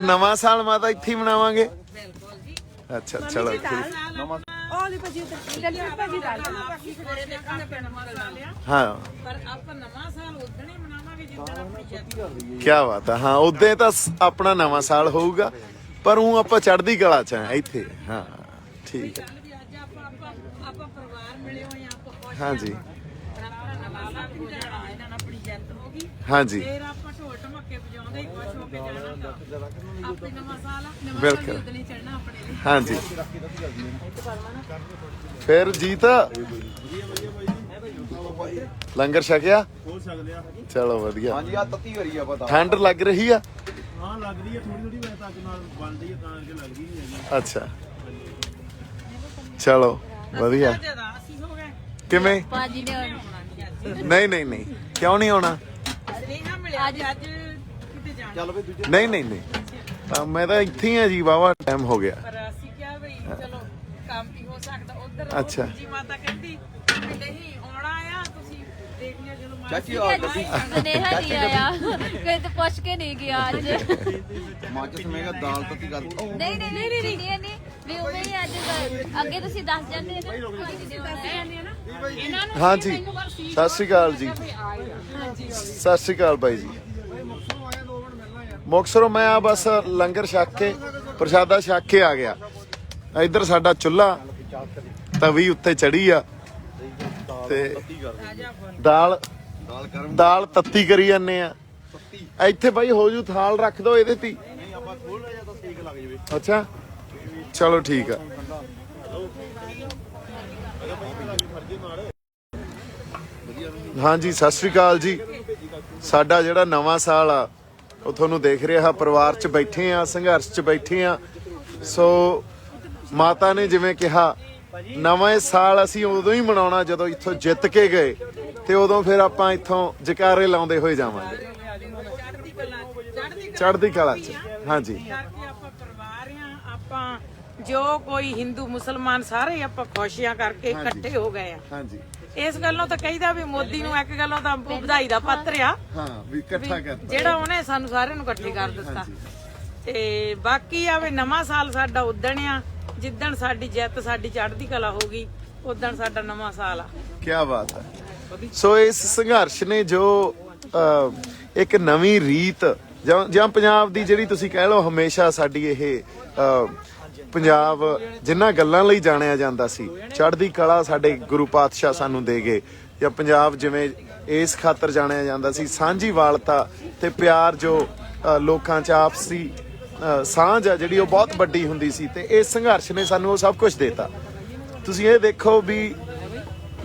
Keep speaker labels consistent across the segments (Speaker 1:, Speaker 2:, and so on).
Speaker 1: ਨਵਾਂ ਸਾਲ ਮਾਤਾ ਇੱਥੇ ਹੀ ਮਨਾਵਾਂਗੇ?
Speaker 2: ਬਿਲਕੁਲ ਜੀ।
Speaker 1: ਅੱਛਾ ਚਲੋ।
Speaker 3: ਉਹ ਲਈ ਭਾਜੀ ਉੱਧਰ ਭਾਜੀ
Speaker 1: ਹਾਂ।
Speaker 2: ਪਰ ਆਪਾਂ ਨਵਾਂ ਸਾਲ ਹੀ ਮਨਾਵਾਂਗੇ ਜਿੱਦਣ ਆਪਣੀ ਜਿੱਤ
Speaker 1: ਕੀ ਬਾਤ ਹੈ ਹਾਂ ਉਦੋਂ ਤਾਂ ਆਪਣਾ ਨਵਾਂ ਸਾਲ ਹੋਊਗਾ ਪਰ ਉਹ ਆਪਾਂ ਚੜ੍ਹਦੀ ਕਲਾ ਚ ਆ ਇੱਥੇ ਹਾਂ ਠੀਕ ਹੈ।
Speaker 2: ਆਪਾਂ ਆਪਾਂ ਆਪਾਂ ਪਰਿਵਾਰ ਮਿਲੇ ਹੋਏ ਆ ਆਪਾਂ ਖੁਸ਼
Speaker 1: ਹਾਂਜੀ
Speaker 2: ਪਰ ਆਪਣਾ ਨਵਾਂ ਸਾਲ ਹੋ ਜਾਣਾ ਇਹਨਾਂ ਨਾਲ ਆਪਣੀ ਜਿੱਤ ਹੋ ਗਈ।
Speaker 1: ਹਾਂਜੀ।
Speaker 2: ਫੇਰ ਆਪਾਂ ਢੋਲ ਢਮੱਕੇ ਵਜਾਉਂਦੇ ਹੀ ਖੁਸ਼ ਹੋ ਕੇ ਜਾਣਾ ਤਾਂ। ਆਪੇ ਨਵਾਂ ਸਾਲ ਆ ਨਵਾਂ ਸਾਲ
Speaker 1: ਬਿਲਕੁਲ।
Speaker 2: ਉਦਣ ਹੀ ਚੜਨਾ ਆਪਣੇ ਲਈ।
Speaker 1: ਹਾਂਜੀ। ਫਿਰ ਜੀਤ। ਲੰਗਰ ਛਕਿਆ?
Speaker 4: ਹੋ ਸਕਦੇ ਆ
Speaker 1: ਚਲੋ ਵਧੀਆ।
Speaker 5: ਹਾਂਜੀ ਆ ਤੱਤੀ ਵਰੀ ਆ ਪਤਾ।
Speaker 1: ਠੰਡ ਲੱਗ ਰਹੀ ਆ?
Speaker 4: ਹਾਂ ਲੱਗ ਰਹੀ ਹੈ ਥੋੜੀ ਥੋੜੀ ਵੈਸੇ ਤਾਂ ਅੱਗ ਨਾਲ ਬਣਦੀ ਹੈ ਤਾਂ ਕਰਕੇ ਲੱਗਦੀ ਨਹੀਂ ਹੈਗੀ
Speaker 1: ਅੱਛਾ। ਚਲੋ ਵਧੀਆ। ਕਿਵੇਂ?
Speaker 6: ਨੇ
Speaker 1: ਨਹੀਂ ਨਹੀਂ ਨਹੀਂ। ਕਿਉਂ ਨਹੀਂ ਆਉਣਾ?
Speaker 2: ਸਨੇਹਾ ਮਿਲਿਆ ਅੱਜ ਅੱਜ ਕਿਤੇ ਜਾਣਾ।
Speaker 5: ਚੱਲ ਵੀ ਦੂਜੇ
Speaker 1: ਨਹੀਂ ਨਹੀਂ ਨਹੀਂ। ਤਾਂ ਮੈਂ ਤਾਂ ਇੱਥੇ ਹੀ ਆ ਜੀ ਵਾਵਾ ਟਾਈਮ ਹੋ ਗਿਆ।
Speaker 2: ਪਰ ਅਸੀਂ ਕਿਹਾ ਬਈ ਚਲੋ ਕੰਮ ਵੀ ਹੋ ਸਕਦਾ। ਉਧਰ
Speaker 1: ਅੱਛਾ।
Speaker 2: ਜੀ ਮਾਤਾ ਕਹਿੰਦੀ ਵੀ ਨਹੀਂ ਆਉਣਾ ਆ ਤੁਸੀਂ ਦੇਖ ਲਿਓ ਚਲੋ ਮਾਤਾ
Speaker 5: ਚਾਚੀ ਆ ਗੱਡੀ
Speaker 6: ਸੁਨੇਹਾ ਨਹੀਂ ਆਇਆ। ਕੋਈ ਤਾਂ ਪੁੱਛ ਕੇ ਨਹੀਂ ਗਿਆ ਅੱਜ।
Speaker 5: ਮਾਚਸ ਮਹਿੰਗਾ ਦਾਲ ਤੱਤੀ ਕਰ ਉਹ
Speaker 6: ਨਹੀਂ ਨਹੀਂ ਨਹੀਂ ਨਹੀਂ ਨਹੀਂ ਨਹੀਂ। ਵੀ ਉਵੇਂ ਹੀ ਅੱਜ ਅੱਗੇ ਤੁਸੀਂ ਦੱਸ ਜਾਂਦੇ ਨਾ। ਦੱਸ ਜਾਂਦੇ ਨਾ। ਇਹਨਾਂ ਨੂੰ
Speaker 1: ਹਾਂਜੀ। ਸਤਿ ਸ਼੍ਰੀ ਅਕਾਲ ਜੀ। ਸਤਿ ਸ਼੍ਰੀ ਅਕਾਲ ਬਾਈ ਜੀ। ਮੁਕਸਰੋਂ ਮੈਂ ਆ ਬਸ ਲੰਗਰ ਛਕ ਕੇ ਪ੍ਰਸ਼ਾਦਾ ਛਕ ਕੇ ਆ ਗਿਆ। ਇੱਧਰ ਸਾਡਾ ਚੁੱਲ੍ਹਾ ਤਵੀ ਉੱਤੇ ਚੜੀ ਆ। ਤੇ ਦਾਲ
Speaker 5: ਦਾਲ
Speaker 1: ਤੱਤੀ ਕਰੀ ਜਾਂਦੇ ਆ। ਇੱਥੇ ਬਾਈ ਹੋ ਜੂ ਥਾਲ ਰੱਖ ਦੋ ਇਹਦੇ ਤੇ ਹੀ।
Speaker 5: ਨਹੀਂ ਆਪਾਂ ਖੋਲ ਲਿਆ ਤਾਂ ਸੇਕ ਲੱਗ ਜਵੇ।
Speaker 1: ਅੱਛਾ। ਚਲੋ ਠੀਕ ਆ। ਹਾਂਜੀ ਸਤਿ ਸ਼੍ਰੀ ਅਕਾਲ ਜੀ। ਸਾਡਾ ਜਿਹੜਾ ਨਵਾਂ ਸਾਲ ਆ ਉਹ ਤੁਹਾਨੂੰ ਦੇਖ ਰਿਹਾ ਪਰਿਵਾਰ 'ਚ ਬੈਠੇ ਆ ਸੰਘਰਸ਼ 'ਚ ਬੈਠੇ ਆ ਸੋ ਮਾਤਾ ਨੇ ਜਿਵੇਂ ਕਿਹਾ ਨਵਾਂ ਸਾਲ ਅਸੀਂ ਉਦੋਂ ਹੀ ਮਨਾਉਣਾ ਜਦੋਂ ਇੱਥੋਂ ਜਿੱਤ ਕੇ ਗਏ ਤੇ ਉਦੋਂ ਫਿਰ ਆਪਾਂ ਇੱਥੋਂ ਜਕਾਰੇ ਲਾਉਂਦੇ ਹੋਏ ਜਾਵਾਂਗੇ।
Speaker 2: ਚੜ੍ਹਦੀ ਕਲਾ
Speaker 1: 'ਚ। ਹਾਂਜੀ।
Speaker 2: ਕਰਕੇ ਆਪਾਂ ਪਰਿਵਾਰ ਆ ਆਪਾਂ ਜੋ ਕੋਈ ਹਿੰਦੂ ਮੁਸਲਮਾਨ ਸਾਰੇ ਆਪਾਂ ਖੁਸ਼ੀਆਂ ਕਰਕੇ ਇਕੱਠੇ ਹੋ ਗਏ ਆ।
Speaker 1: ਹਾਂਜੀ।
Speaker 2: ਇਸ ਗੱਲੋਂ ਤਾਂ ਕਹੀਦਾ ਵੀ ਮੋਦੀ ਨੂੰ ਇੱਕ ਗੱਲੋਂ ਤਾਂ ਵਧਾਈ ਦਾ ਪੱਤਰ ਆ।
Speaker 1: ਹਾਂ। ਵੀ ਇਕੱਠਾ ਕਰਤਾ
Speaker 2: ਜਿਹੜਾ ਉਹਨੇ ਸਾਨੂੰ ਸਾਰਿਆਂ ਨੂੰ ਇਕੱਠੇ ਕਰ ਦਿੱਤਾ। ਤੇ ਬਾਕੀ ਆ ਵੀ ਨਵਾਂ ਸਾਲ ਸਾਡਾ ਉਦਣ ਆ। ਜਿੱਦਣ ਸਾਡੀ ਜਿੱਤ ਸਾਡੀ ਚੜ੍ਹਦੀ ਕਲਾ ਹੋਗੀ ਉਦਣ ਸਾਡਾ ਨਵਾਂ ਸਾਲ ਆ।
Speaker 1: ਕੀ ਬਾਤ ਹੈ ਸੋ ਇਸ ਸੰਘਰਸ਼ ਨੇ ਜੋ ਅਹ, ਇੱਕ ਨਵੀਂ ਰੀਤ ਜਾਂ ਜਾਂ ਪੰਜਾਬ ਦੀ ਜਿਹੜੀ ਤੁਸੀਂ ਕਹਿ ਲਓ ਹਮੇਸ਼ਾ ਸਾਡੀ ਇਹ ਅਹ, ਪੰਜਾਬ ਜਿੰਨਾ ਗੱਲਾਂ ਲਈ ਜਾਣਿਆ ਜਾਂਦਾ ਸੀ, ਚੜ੍ਹਦੀ ਕਲਾ ਸਾਡੇ ਗੁਰੂ ਪਾਤਸ਼ਾਹ ਸਾਨੂੰ ਦੇ ਗਏ। ਜਾਂ ਪੰਜਾਬ ਜਿਵੇਂ ਇਸ ਖਾਤਰ ਜਾਣਿਆ ਜਾਂਦਾ ਸੀ, ਸਾਂਝੀ ਵਾਲਤਾ ਤੇ ਪਿਆਰ ਜੋ ਲੋਕਾਂ 'ਚ ਆਪਸੀ ਸਾਂਝ ਆ ਜਿਹੜੀ ਉਹ ਬਹੁਤ ਵੱਡੀ ਹੁੰਦੀ ਸੀ ਤੇ ਇਸ ਸੰਘਰਸ਼ ਨੇ ਸਾਨੂੰ ਉਹ ਸਭ ਕੁਝ ਦਿੱਤਾ। ਤੁਸੀਂ ਇਹ ਦੇਖੋ ਵੀ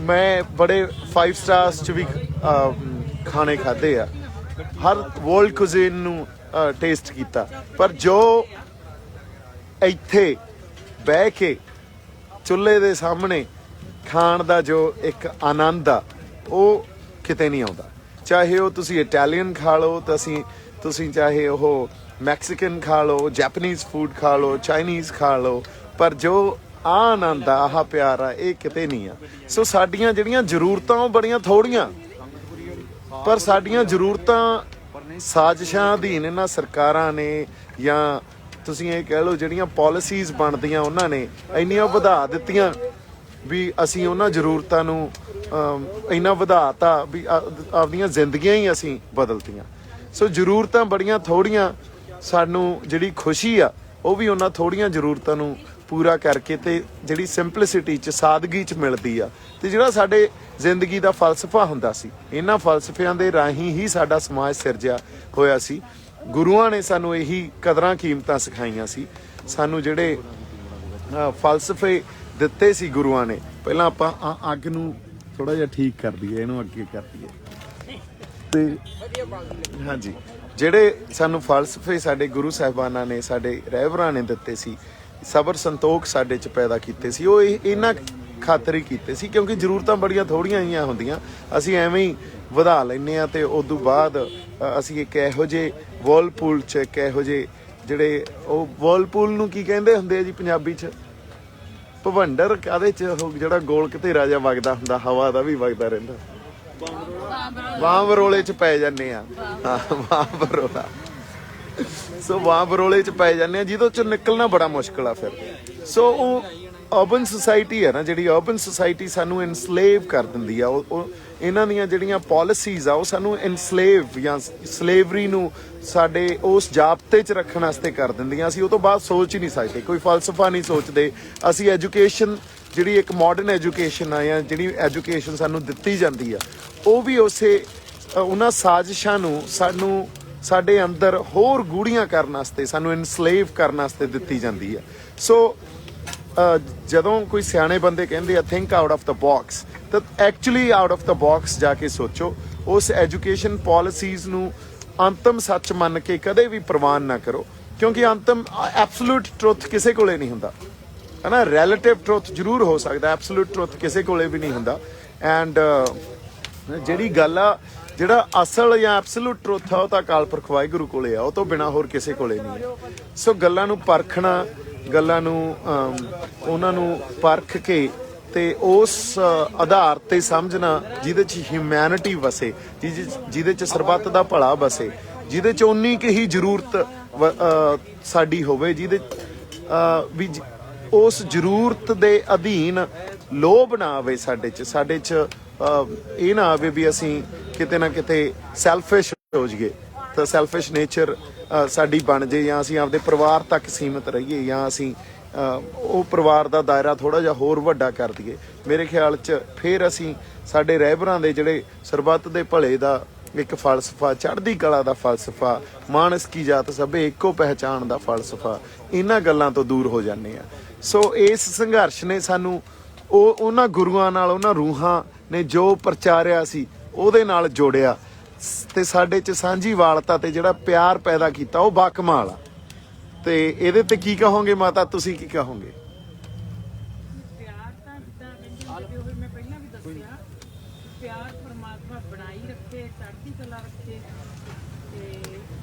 Speaker 1: ਮੈਂ ਬੜੇ 5 ਸਟਾਰਸ ਚ ਵੀ ਖਾਣੇ ਖਾਦੇ ਆ। ਹਰ ਵਰਲਡ ਕੁਜ਼ੀਨ ਨੂੰ ਟੇਸਟ ਕੀਤਾ। ਪਰ ਜੋ ਇੱਥੇ ਬਹਿ ਕੇ ਚੁੱਲ੍ਹੇ ਦੇ ਸਾਹਮਣੇ ਖਾਣ ਦਾ ਜੋ ਇੱਕ ਆਨੰਦ ਆ, ਉਹ ਕਿਤੇ ਨਹੀਂ ਆਉਂਦਾ। ਚਾਹੇ ਉਹ ਤੁਸੀਂ ਇਟਾਲੀਅਨ ਖਾ ਲਓ, ਤਾਂ ਅਸੀਂ, ਤੁਸੀਂ ਚਾਹੇ ਉਹ ਮੈਕਸੀਕਨ ਖਾ ਲਓ, ਜੈਪਨੀਜ਼ ਫੂਡ ਖਾ ਲਓ, ਚਾਈਨੀਜ਼ ਖਾ ਲਓ, ਪਰ ਜੋ ਆ ਆਨੰਦ ਆ, ਆਹ ਪਿਆਰ ਆ, ਇਹ ਕਿਤੇ ਨਹੀਂ ਆ। ਸੋ ਸਾਡੀਆਂ ਜਿਹੜੀਆਂ ਜ਼ਰੂਰਤਾਂ, ਉਹ ਬੜੀਆਂ ਥੋੜੀਆਂ। ਪਰ ਸਾਡੀਆਂ ਜ਼ਰੂਰਤਾਂ ਸਾਜ਼ਿਸ਼ਾਂ ਅਧੀਨ ਇਹਨਾਂ ਸਰਕਾਰਾਂ ਨੇ ਜਾਂ ਤੁਸੀਂ ਇਹ ਕਹਿ ਲਓ ਜਿਹੜੀਆਂ ਪਾਲਿਸੀਜ਼ ਬਣਦੀਆਂ ਉਹਨਾਂ ਨੇ ਇੰਨੀਆਂ ਵਧਾ ਦਿੱਤੀਆਂ ਵੀ ਅਸੀਂ ਉਹਨਾਂ ਜ਼ਰੂਰਤਾਂ ਨੂੰ ਅਮ, ਇੰਨਾ ਵਧਾਤਾ ਵੀ ਆ- ਆਪਦੀਆਂ ਜ਼ਿੰਦਗੀਆਂ ਹੀ ਅਸੀਂ ਬਦਲਤੀਆਂ। ਸੋ ਜ਼ਰੂਰਤਾਂ ਬੜੀਆਂ ਥੋੜੀਆਂ ਸਾਨੂੰ ਜਿਹੜੀ ਖੁਸ਼ੀ ਆ ਉਹ ਵੀ ਉਹਨਾਂ ਥੋੜੀਆਂ ਜ਼ਰੂਰਤਾਂ ਨੂੰ ਪੂਰਾ ਕਰਕੇ ਤੇ ਜਿਹੜੀ ਸਿੰਪਲਿਸਿਟੀ ਚ ਸਾਦਗੀ ਚ ਮਿਲਦੀ ਆ। ਤੇ ਜਿਹੜਾ ਸਾਡੇ ਜ਼ਿੰਦਗੀ ਦਾ ਫਲਸਫਾ ਹੁੰਦਾ ਸੀ ਇਹਨਾਂ ਫਲਸਫਿਆਂ ਦੇ ਰਾਹੀਂ ਹੀ ਸਾਡਾ ਸਮਾਜ ਸਿਰਜਿਆ ਹੋਇਆ ਸੀ। ਗੁਰੂਆਂ ਨੇ ਸਾਨੂੰ ਇਹੀ ਕਦਰਾਂ ਕੀਮਤਾਂ ਸਿਖਾਈਆਂ ਸੀ। ਸਾਨੂੰ ਜਿਹੜੇ ਫਲਸਫੇ ਦਿੱਤੇ ਸੀ ਗੁਰੂਆਂ ਨੇ, ਪਹਿਲਾਂ ਆਪਾਂ ਅੱਗ ਨੂੰ ਥੋੜਾ ਜਿਹਾ ਠੀਕ ਕਰ ਦਈਏ, ਇਹਨੂੰ ਅੱਗੇ ਕਰ ਦਈਏ। ਤੇ ਹਾਂਜੀ, ਜਿਹੜੇ ਸਾਨੂੰ ਫਲਸਫੇ ਸਾਡੇ ਗੁਰੂ ਸਾਹਿਬਾਨਾਂ ਨੇ, ਸਾਡੇ ਰਹਿਬਰਾਂ ਨੇ ਦਿੱਤੇ ਸੀ, ਸਬਰ ਸੰਤੋਖ ਸਾਡੇ ਚ ਪੈਦਾ ਕੀਤੇ ਸੀ, ਉਹ ਇਹਨਾਂ ਖਾਤਰ ਹੀ ਕੀਤੇ ਸੀ, ਕਿਉਂਕਿ ਜ਼ਰੂਰਤਾਂ ਬੜੀਆਂ ਥੋੜੀਆਂ ਜੀਆਂ ਹੁੰਦੀਆਂ। ਅਸੀਂ ਐਵੇਂ ਹੀ ਵਧਾ ਲੈਨੇ ਆ ਤੇ ਉਸ ਤੋਂ ਬਾਅਦ ਅਸੀਂ ਇੱਕ ਇਹੋ ਜਿਹੇ ਵਰਲਪੂਲ ਚ ਇੱਕ ਇਹੋ ਜਿਹੇ ਜਿਹੜੇ ਉਹ ਵਰਲਪੂਲ ਨੂੰ ਕੀ ਕਹਿੰਦੇ ਹੁੰਦੇ ਆ ਜੀ ਪੰਜਾਬੀ ਚ? ਭਵੰਡਰ ਕਾਦੇ ਚ? ਉਹ ਜਿਹੜਾ ਗੋਲ ਘਤੇਰਾ ਜਿਹਾ ਵਗਦਾ ਹੁੰਦਾ, ਹਵਾ ਦਾ ਵੀ ਵਗਦਾ ਰਹਿੰਦਾ। ਬਾਂਹ ਬਰੋਲੇ ਚ ਪੈ ਜਾਂਦੇ ਆ ਹਾਂ ਬਾਂਹ ਸੋ ਵਾਂ ਬਰੋਲੇ ਚ ਪੈ ਜਾਂਦੇ ਆ ਜਿਹਦੇ ਚੋਂ ਨਿਕਲਣਾ ਬੜਾ ਮੁਸ਼ਕਲ ਆ ਫਿਰ। ਸੋ ਉਹ ਅਰਬਨ ਸੁਸਾਇਟੀ ਹੈ ਨਾ, ਜਿਹੜੀ ਅਰਬਨ ਸੁਸਾਇਟੀ ਸਾਨੂੰ ਇਨਸਲੇਵ ਕਰ ਦਿੰਦੀ ਆ, ਉਹ ਉਹ ਇਹਨਾਂ ਦੀਆਂ ਜਿਹੜੀਆਂ ਪਾਲਿਸੀਜ਼ ਆ, ਉਹ ਸਾਨੂੰ ਇਨਸਲੇਵ ਜਾਂ ਸਲੇਵਰੀ ਨੂੰ ਸਾਡੇ ਉਸ ਜਾਬਤੇ 'ਚ ਰੱਖਣ ਵਾਸਤੇ ਕਰ ਦਿੰਦੀਆਂ। ਅਸੀਂ ਉਹ ਤੋਂ ਬਾਅਦ ਸੋਚ ਹੀ ਨਹੀਂ ਸਕਦੇ, ਕੋਈ ਫਲਸਫਾ ਨਹੀਂ ਸੋਚਦੇ। ਅਸੀਂ ਐਜੂਕੇਸ਼ਨ ਜਿਹੜੀ ਇੱਕ ਮਾਡਰਨ ਐਜੂਕੇਸ਼ਨ ਆ ਜਾਂ ਜਿਹੜੀ ਐਜੂਕੇਸ਼ਨ ਸਾਨੂੰ ਦਿੱਤੀ ਜਾਂਦੀ ਆ, ਉਹ ਵੀ ਉਸੇ ਉਹਨਾਂ ਸਾਜ਼ਿਸ਼ਾਂ ਨੂੰ ਸਾਨੂੰ ਸਾਡੇ ਅੰਦਰ ਹੋਰ ਗੂੜੀਆਂ ਕਰਨ ਵਾਸਤੇ, ਸਾਨੂੰ ਇਨਸਲੇਵ ਕਰਨ ਵਾਸਤੇ ਦਿੱਤੀ ਜਾਂਦੀ ਆ। ਸੋ ਜਦੋਂ ਕੋਈ ਸਿਆਣੇ ਬੰਦੇ ਕਹਿੰਦੇ ਆ think out of the box ਤਾਂ actually out of the box ਜਾ ਕੇ ਸੋਚੋ। ਉਸ ਐਜੂਕੇਸ਼ਨ ਪਾਲਿਸੀਜ਼ ਨੂੰ ਅੰਤਮ ਸੱਚ ਮੰਨ ਕੇ ਕਦੇ ਵੀ ਪ੍ਰਵਾਨ ਨਾ ਕਰੋ, ਕਿਉਂਕਿ ਅੰਤਮ ਐਬਸੋਲੂਟ ਟਰੁੱਥ ਕਿਸੇ ਕੋਲੇ ਨਹੀਂ ਹੁੰਦਾ। ਹਨਾ ਰਿਲੇਟਿਵ ਟਰੁੱਥ ਜ਼ਰੂਰ ਹੋ ਸਕਦਾ ਐਬਸੋਲੂਟ ਟਰੁੱਥ ਕਿਸੇ ਕੋਲੇ ਵੀ ਨਹੀਂ ਹੁੰਦਾ। ਐਂਡ ਜਿਹੜੀ ਗੱਲ ਆ, ਜਿਹੜਾ ਅਸਲ ਜਾਂ ਐਬਸੋਲੂਟ ਟਰੁੱਥ ਆ, ਉਹ ਤਾਂ ਅਕਾਲ ਪੁਰਖ ਵਾਹਿਗੁਰੂ ਕੋਲੇ ਆ, ਉਹ ਤੋਂ ਬਿਨਾ ਹੋਰ ਕਿਸੇ ਕੋਲੇ ਨਹੀਂ। ਹੈ ਸੋ ਗੱਲਾਂ ਨੂੰ ਪਰਖਣਾ ਗੱਲਾਂ ਨੂੰ ਉਹਨਾਂ ਨੂੰ ਪਰਖ ਕੇ ਤੇ ਉਸ ਆਧਾਰ ਤੇ ਸਮਝਣਾ ਜਿਹਦੇ ਚ ਹਿਊਮੈਨਿਟੀ ਵਸੇ, ਜਿਹਦੇ 'ਚ- ਜਿਹਦੇ ਚ ਸਰਬੱਤ ਦਾ ਭਲਾ ਵਸੇ, ਜਿਹਦੇ ਚ ਉਨੀ ਕੁ ਹੀ ਜ਼ਰੂਰਤ ਵ- ਸਾਡੀ ਹੋਵੇ, ਜਿਹਦੇ ਵੀ ਉਸ ਜ਼ਰੂਰਤ ਦੇ ਅਧੀਨ ਲੋਭ ਨਾ ਆਵੇ ਸਾਡੇ ਚ ਸਾਡੇ ਚ ਇਹ ਨਾ ਆਵੇ ਵੀ ਅਸੀਂ ਕਿਤੇ ਨਾ ਕਿਤੇ ਸੈਲਫਿਸ਼ ਹੋ ਜਾਈਏ। ਤਾਂ ਸੈਲਫਿਸ਼ ਨੇਚਰ ਸਾਡੀ ਬਣ ਜੇ ਜਾਂ ਅਸੀਂ ਆਪਦੇ ਪਰਿਵਾਰ ਤੱਕ ਸੀਮਿਤ ਰਹੀਏ ਜਾਂ ਅਸੀਂ ਉਹ ਪਰਿਵਾਰ ਦਾ ਦਾਇਰਾ ਥੋੜਾ ਜਿਹਾ ਹੋਰ ਵੱਡਾ ਕਰ ਦਈਏ। ਮੇਰੇ ਖਿਆਲ 'ਚ ਫਿਰ ਅਸੀਂ ਸਾਡੇ ਰਹਿਬਰਾਂ ਦੇ ਜਿਹੜੇ ਸਰਬੱਤ ਦੇ ਭਲੇ ਦਾ ਇੱਕ ਫਲਸਫਾ, ਚੜ੍ਹਦੀ ਕਲਾ ਦਾ ਫਲਸਫਾ, ਮਾਨਸ ਕੀ ਜਾਤ ਸਭੇ ਇੱਕੋ ਪਹਿਚਾਨ ਦਾ ਫਲਸਫਾ, ਇਹਨਾਂ ਗੱਲਾਂ ਤੋਂ ਦੂਰ ਹੋ ਜਾਂਦੇ ਆ ਸੋ ਇਸ ਸੰਘਰਸ਼ ਨੇ ਸਾਨੂੰ ਉਹ, ਉਹਨਾਂ ਗੁਰੂਆਂ ਨਾਲ ਉਹਨਾਂ ਰੂਹਾਂ ਨੇ ਜੋ ਪ੍ਰਚਾਰਿਆ ਸੀ, ਉਹਦੇ ਨਾਲ ਜੋੜਿਆ। ਤੇ ਸਾਡੇ ਚ ਸਾਂਝੀ ਵਾਲਤਾ ਤੇ ਜਿਹੜਾ ਪਿਆਰ ਪੈਦਾ ਕੀਤਾ ਉਹ ਬਾਕਮਾਲ ਆ। ਤੇ ਇਹਦੇ ਤੇ ਕੀ ਕਹੋਗੇ ਮਾਤਾ? ਤੁਸੀਂ ਕੀ ਕਹੋਗੇ?
Speaker 2: ਪਿਆਰ ਤਾਂ ਜਿੱਦਾਂ ਕਹਿੰਦੇ ਹੁੰਦੇ ਵੀ ਉਹ ਮੈਂ ਪਹਿਲਾਂ ਵੀ ਦੱਸਿਆ। ਪਿਆਰ ਪਰਮਾਤਮਾ ਬਣਾਈ ਰੱਖੇ ਚੜ੍ਹਦੀ ਕਲਾ ਰੱਖੇ। ਤੇ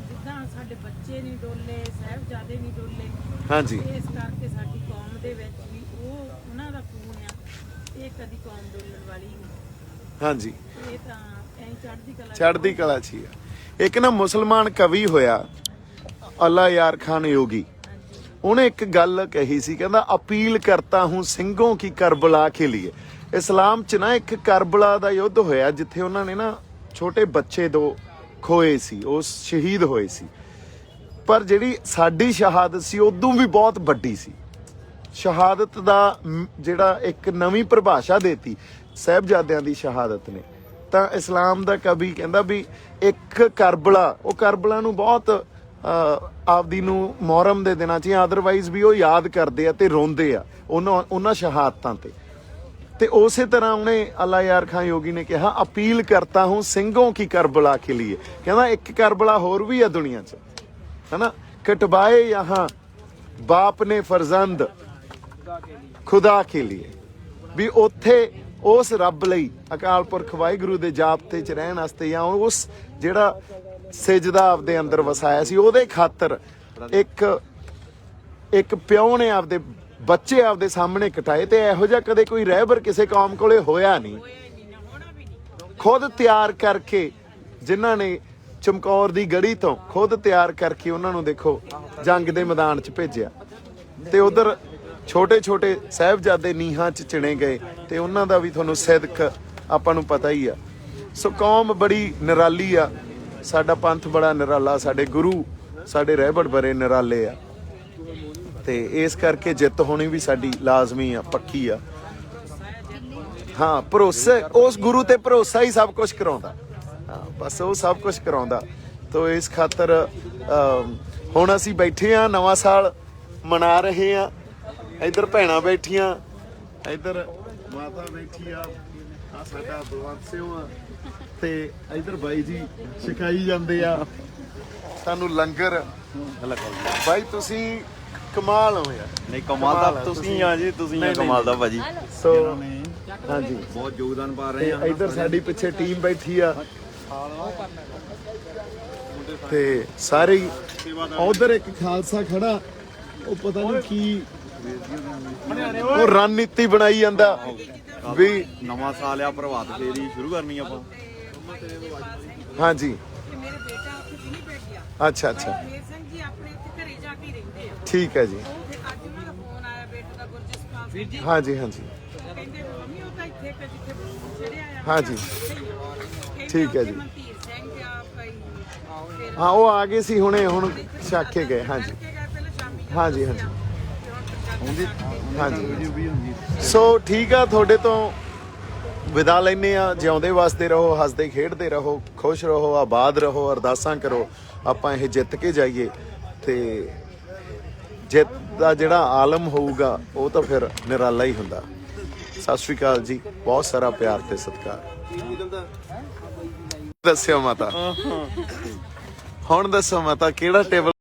Speaker 2: ਜਿੱਦਾਂ ਸਾਡੇ ਬੱਚੇ ਨਹੀਂ ਡੋਲੇ ਸਾਹਿਬਜ਼ਾਦੇ ਨਹੀਂ ਡੋਲੇ
Speaker 1: ਹਾਂਜੀ।
Speaker 2: ਇਸ ਕਰਕੇ ਸਾਡੀ ਕੌਮ ਦੇ ਵਿੱਚ ਵੀ ਉਹ ਉਹਨਾਂ ਦਾ ਖੂਨ ਆ। ਇਹ ਕਦੀ ਕੌਮ ਡੋਲਣ ਵਾਲੀ ਨਹੀਂ।
Speaker 1: ਹਾਂਜੀ।
Speaker 2: ਇਹ ਤਾਂ ਚੜ੍ਹਦੀ ਕਲਾ
Speaker 1: ਚ ਹੀ ਆ। ਇੱਕ ਨਾ ਮੁਸਲਮਾਨ ਕਵੀ ਹੋਇਆ ਅੱਲਾ ਯਾਰ ਖਾਨ ਯੋਗੀ। ਉਹਨੇ ਇੱਕ ਗੱਲ ਕਹੀ ਸੀ ਕਹਿੰਦਾ ਅਪੀਲ ਕਰਤਾ ਹੂੰ ਸਿੰਘੋਂ ਕੀ ਕਰਬਲਾ ਕੇ ਲਈ ਇਸਲਾਮ ਚ ਨਾ ਇੱਕ ਕਰਬਲਾ ਦਾ ਯੁੱਧ ਹੋਇਆ ਜਿੱਥੇ ਉਹਨਾਂ ਨੇ ਨਾ ਛੋਟੇ ਬੱਚੇ ਦੋ ਖੋਏ ਸੀ ਉਹ ਸ਼ਹੀਦ ਹੋਏ ਸੀ। ਪਰ ਜਿਹੜੀ ਸਾਡੀ ਸ਼ਹਾਦਤ ਸੀ ਉਦੋਂ ਵੀ ਬਹੁਤ ਵੱਡੀ ਸੀ। ਸ਼ਹਾਦਤ ਦਾ ਜਿਹੜਾ ਇੱਕ ਨਵੀਂ ਪਰਿਭਾਸ਼ਾ ਦੇਤੀ ਸਹਿਬਜ਼ਾਦਿਆਂ ਦੀ ਸ਼ਹਾਦਤ ਨੇ। ਤਾਂ ਇਸਲਾਮ ਦਾ ਕਵੀ ਕਹਿੰਦਾ ਵੀ ਇੱਕ ਕਰਬਲਾ, ਉਹ ਕਰਬਲਾ ਨੂੰ ਬਹੁਤ ਆਪਦੀ ਨੂੰ ਮੁਹਰਮ ਦੇ ਦਿਨਾਂ 'ਚ ਜਾਂ ਵੀ ਉਹ ਯਾਦ ਕਰਦੇ ਆ ਤੇ ਰੋਂਦੇ ਆ ਉਹਨਾਂ ਉਹਨਾਂ ਸ਼ਹਾਦਤਾਂ ਤੇ। ਤੇ ਉਸੇ ਤਰ੍ਹਾਂ ਉਹਨੇ ਅੱਲਾ ਯਾਰ ਖਾਂ ਯੋਗੀ ਨੇ ਕਿਹਾ, ਅਪੀਲ ਕਰਤਾ ਹੂੰ ਸਿੰਘੋਂ ਕੀ ਕਰਬਲਾ ਕੇ ਲਈ ਕਹਿੰਦਾ ਇੱਕ ਕਰਬਲਾ ਹੋਰ ਵੀ ਆ ਦੁਨੀਆ 'ਚ। ਹੈਨਾ? ਕਟਵਾਏ ਯਹਾਂ, ਬਾਪ ਨੇ ਫਰਜ਼ੰਦ, ਖੁਦਾ ਕੇ ਲਈ ਵੀ ਉੱਥੇ ਉਸ ਰੱਬ ਲਈ ਅਕਾਲ ਪੁਰਖ ਵਾਹਿਗੁਰੂ ਦੇ ਜਾਪਤੇ ਚ ਰਹਿਣ ਵਾਸਤੇ ਜਾਂ ਉਸ ਜਿਹੜਾ ਸਜਦਾ ਆਪਦੇ ਅੰਦਰ ਵਸਾਇਆ ਸੀ, ਉਹਦੇ ਖਾਤਰ ਇੱਕ ਇੱਕ ਪਿਓ ਨੇ ਆਪਦੇ ਬੱਚੇ ਆਪਦੇ ਸਾਹਮਣੇ ਕਟਾਏ ਤੇ ਇਹੋ ਜਿਹਾ ਕਦੇ ਕੋਈ ਰਹਿਬਰ ਕਿਸੇ ਕੌਮ ਕੋਲੇ ਹੋਇਆ ਨਹੀਂ। ਖੁਦ ਤਿਆਰ ਕਰਕੇ ਜਿਨ੍ਹਾਂ ਨੇ ਚਮਕੌਰ ਦੀ ਗੜੀ ਤੋਂ ਖੁਦ ਤਿਆਰ ਕਰਕੇ ਉਹਨਾਂ ਨੂੰ ਦੇਖੋ ਜੰਗ ਦੇ ਮੈਦਾਨ 'ਚ ਭੇਜਿਆ। ਤੇ ਉਧਰ ਛੋਟੇ ਛੋਟੇ ਸਾਹਿਬਜ਼ਾਦੇ ਨੀਹਾਂ 'ਚ ਚਿਣੇ ਗਏ ਤੇ ਉਹਨਾਂ ਦਾ ਵੀ ਤੁਹਾਨੂੰ ਸਿਦਕ ਆਪਾਂ ਨੂੰ ਪਤਾ ਹੀ ਆ। ਸੋ ਕੌਮ ਬੜੀ ਨਿਰਾਲੀ ਆ। ਸਾਡਾ ਪੰਥ ਬੜਾ ਨਿਰਾਲਾ, ਸਾਡੇ ਗੁਰੂ, ਸਾਡੇ ਰਹਿਬੜ ਬਰੇ ਨਿਰਾਲੇ ਆ। ਤੇ ਇਸ ਕਰਕੇ ਜਿੱਤ ਹੋਣੀ ਵੀ ਸਾਡੀ ਲਾਜ਼ਮੀ ਆ, ਪੱਕੀ ਆ। ਹਾਂ, ਭਰੋਸੇ, ਉਸ ਗੁਰੂ ਤੇ ਭਰੋਸਾ ਹੀ ਸਭ ਕੁਝ ਕਰਾਉਂਦਾ। ਹਾਂ, ਬਸ ਉਹ ਸਭ ਕੁਝ ਕਰਾਉਂਦਾ। ਤੋ ਇਸ ਖਾਤਰ ਹੁਣ ਅਸੀਂ ਬੈਠੇ ਆ ਨਵਾਂ ਸਾਲ ਮਨਾ ਰਹੇ ਆ ਇੱਧਰ ਭੈਣਾਂ ਬੈਠੀਆਂ। ਇੱਧਰ ਮਾਤਾ ਬੈਠੀ ਆ ਆ ਸਾਡਾ ਬਲਵੰਤ ਸਿੰਘ ਆ। ਤੇ ਇੱਧਰ ਬਾਈ ਜੀ ਸਿਖਾਈ ਜਾਂਦੇ ਆ। ਸਾਨੂੰ ਲੰਗਰ। ਬਾਈ ਤੁਸੀਂ ਕਮਾਲ ਹੋ ਯਾਰ।
Speaker 5: ਨਹੀਂ ਕਮਾਲ ਦਾ ਤੁਸੀਂ ਆ ਜੀ ਤੁਸੀਂ ਆ ਕਮਾਲ ਦਾ ਭਾਜੀ।
Speaker 1: ਸੋ ਹਾਂਜੀ।
Speaker 5: ਬਹੁਤ ਯੋਗਦਾਨ ਪਾ ਰਹੇ ਆ
Speaker 1: ਇੱਧਰ ਸਾਡੀ। ਪਿੱਛੇ ਟੀਮ ਬੈਠੀ ਆ। ਤੇ ਸਾਰੇ ਉਧਰ ਇੱਕ ਖਾਲਸਾ ਖੜਾ। ਉਹ ਪਤਾ ਨਹੀਂ ਕੀ ਉਹ ਰਣਨੀਤੀ ਬਣਾਈ ਜਾਂਦਾ ਵੀ
Speaker 5: ਨਵਾਂ ਸਾਲ ਆ ਪ੍ਰਭਾਤ ਫੇਰੀ ਸ਼ੁਰੂ ਕਰਨੀ ਆਪਾਂ।
Speaker 1: ਹਾਂਜੀ।
Speaker 2: ਮੇਰੇ ਬੇਟਾ ਉੱਥੇ ਨਹੀਂ ਬੈਠ ਗਿਆ।
Speaker 1: ਅੱਛਾ ਅੱਛਾ।
Speaker 2: ਮੇਰ ਸਿੰਘ ਜੀ ਆਪਣੇ ਇੱਥੇ ਘਰੇ ਜਾ ਕੇ ਹੀ ਰਹਿੰਦੇ ਆ।
Speaker 1: ਠੀਕ ਹੈ ਜੀ।
Speaker 2: ਉਹ ਫਿਰ ਅੱਜ ਉਹਨਾਂ ਦਾ ਫੋਨ ਆਇਆ ਬੇਟੇ ਦਾ ਗੁਰਜਸਪਾਲ ਸਿੰਘ ਜੀ।
Speaker 1: ਹਾਂਜੀ ਹਾਂਜੀ।
Speaker 2: ਉਹ ਕਹਿੰਦੇ ਮੰਮੀ ਉਹ ਤਾਂ ਇੱਥੇ ਕਿ ਜਿੱਥੇ ਚੜਿਆ ਆ
Speaker 1: ਹਾਂਜੀ।
Speaker 2: ਕਹਿੰਦੇ
Speaker 1: ਠੀਕ ਹੈ ਜੀ।
Speaker 2: ਮਨਤੀਰ ਸਿੰਘ ਆ ਭਾਈ ਫਿਰ
Speaker 1: ਹਾਂ ਉਹ ਆ ਗਏ ਸੀ ਹੁਣੇ ਹੁਣ ਛੱਕ ਕੇ ਗਏ ਹਾਂਜੀ।
Speaker 2: ਕੇ ਗਏ ਪਹਿਲਾਂ ਸ਼ਾਮੀ
Speaker 1: ਹਾਂਜੀ ਹਾਂਜੀ। ਹਾਂਜੀ ਸੋ ਠੀਕ ਆ ਤੁਹਾਡੇ ਤੋਂ ਵਿਦਾ ਲੈਨੇ ਆ ਜਿਉਂਦੇ ਵਸਦੇ ਰਹੋ ਹੱਸਦੇ ਖੇਡਦੇ ਰਹੋ ਖੁਸ਼ ਰਹੋ ਆਬਾਦ ਰਹੋ ਅਰਦਾਸਾਂ ਕਰੋ ਆਪਾਂ ਇਹ ਜਿੱਤ ਕੇ ਜਾਈਏ। ਤੇ ਜਿੱਤ ਦਾ ਜਿਹੜਾ ਆਲਮ ਹੋਊਗਾ ਉਹ ਤਾਂ ਫਿਰ ਨਿਰਾਲਾ ਹੀ ਹੁੰਦਾ। ਸਤਿ ਸ਼੍ਰੀ ਅਕਾਲ ਜੀ ਬਹੁਤ ਸਾਰਾ ਪਿਆਰ ਤੇ ਸਤਿਕਾਰ। ਦੱਸਿਓ ਮਾਤਾ। ਹੁਣ ਦੱਸੋ ਮਾਤਾ ਕਿਹੜਾ ਟੇਬਲ